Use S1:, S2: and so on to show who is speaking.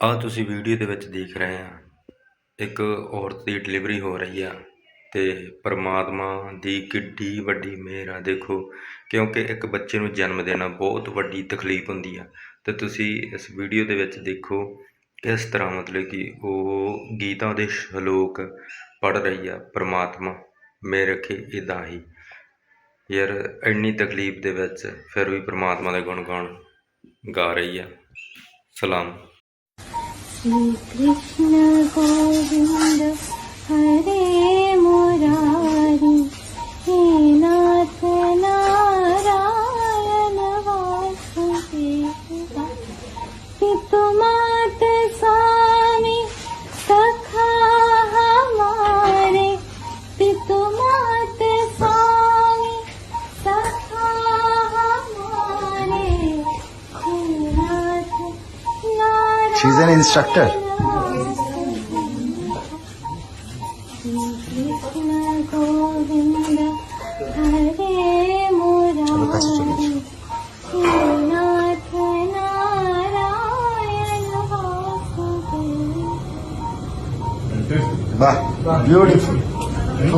S1: ਆਹ ਤੁਸੀਂ ਵੀਡੀਓ ਦੇ ਵਿੱਚ ਦੇਖ ਰਹੇ ਆ, ਇੱਕ ਔਰਤ ਦੀ ਡਿਲੀਵਰੀ ਹੋ ਰਹੀ ਆ ਤੇ ਪਰਮਾਤਮਾ ਦੀ ਕਿੱਡੀ ਵੱਡੀ ਮਿਹਰ ਆ। ਦੇਖੋ, ਕਿਉਂਕਿ ਇੱਕ ਬੱਚੇ ਨੂੰ ਜਨਮ ਦੇਣਾ ਬਹੁਤ ਵੱਡੀ ਤਕਲੀਫ ਹੁੰਦੀ ਆ। ਤੇ ਤੁਸੀਂ ਇਸ ਵੀਡੀਓ ਦੇ ਵਿੱਚ ਦੇਖੋ ਕਿਸ ਤਰ੍ਹਾਂ ਮਤਲਬ ਕਿ ਉਹ ਗੀਤਾਂ ਦੇ ਸ਼ਲੋਕ ਪੜ੍ਹ ਰਹੀ ਆ ਪਰਮਾਤਮਾ, ਮੇਰੇ ਰੱਖੇ ਇਦਾਂ ਹੀ। ਯਾਰ, ਇੰਨੀ ਤਕਲੀਫ ਦੇ ਵਿੱਚ ਫਿਰ ਵੀ ਪਰਮਾਤਮਾ ਦੇ ਗੁਣ ਗਾਉਣ ਗਾ ਰਹੀ ਆ। ਸਲਾਮ।
S2: Krishna go. She
S3: is an instructor. বাহ বিউটিফুল